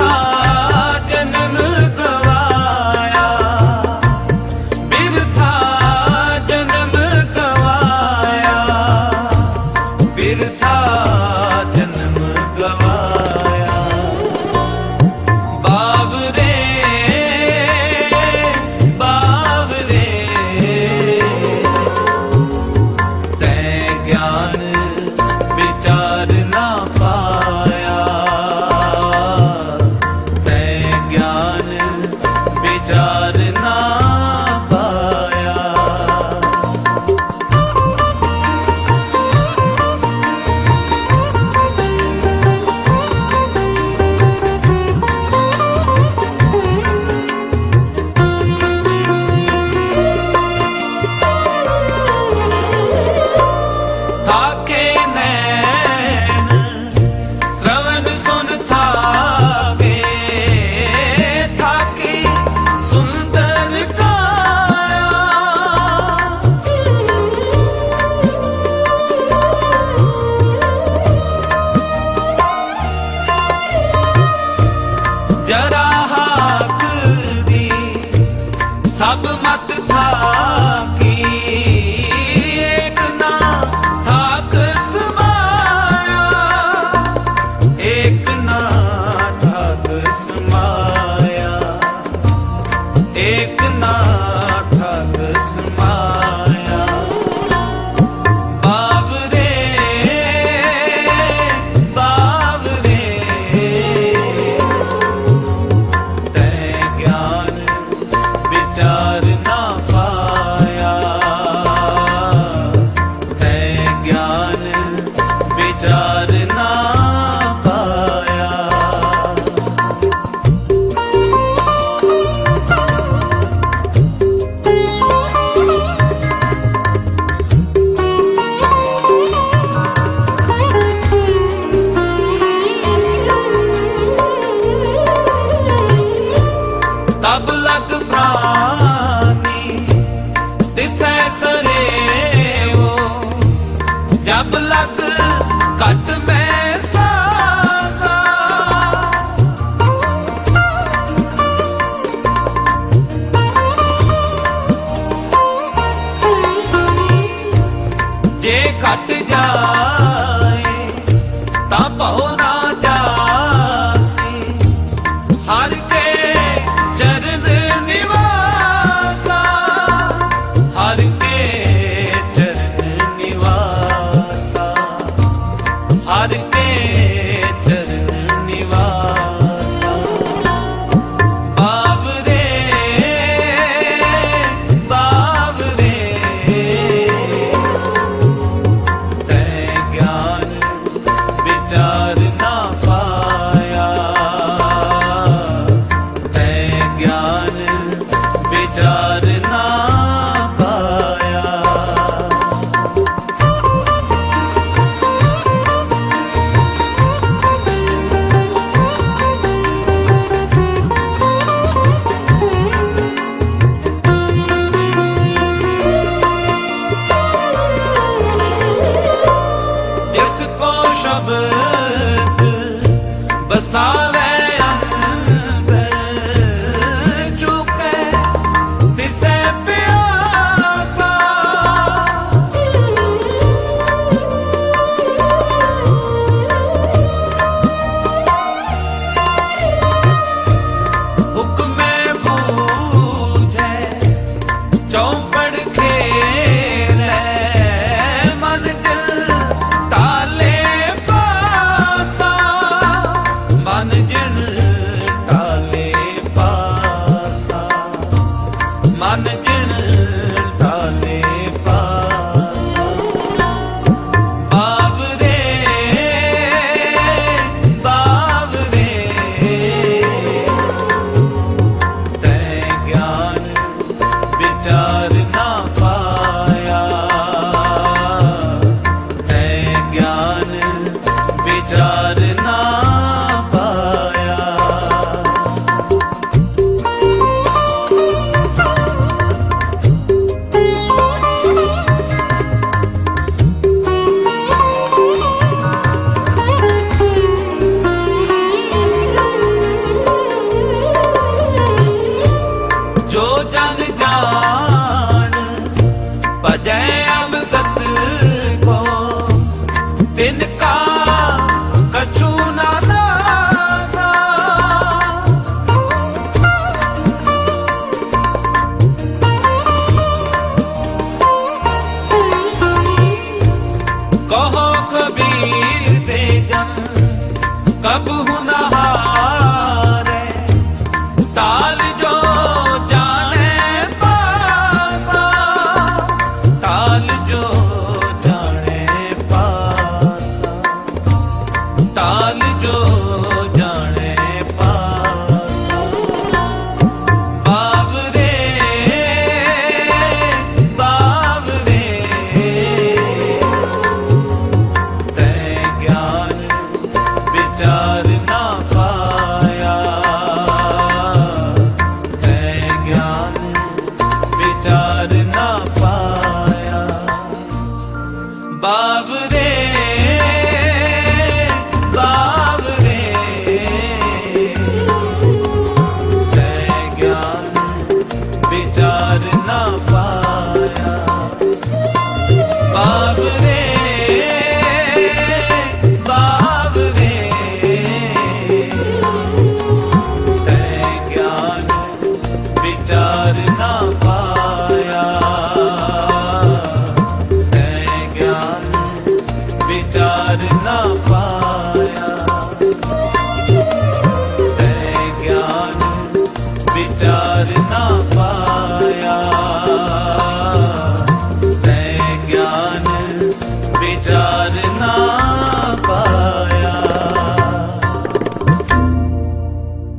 축하 सब मत था की एक ना थाक समाया एक ना थाक समाया ਤਬ ਲਗ ਪ੍ਰਾਨੀ, ਤਿਸੈ ਸਰੇਵੋ ਜਬ ਲਗ ਕਟ ਮੈਂ ਸਾਸਾ। ਜੇ ਘਟ ਜਾਏ, ਤਾਂ ਭਉ ਨਾ ਜਾਸੀ। ਹਰ ਪਿਆਰ ਨਾ ਪਾ।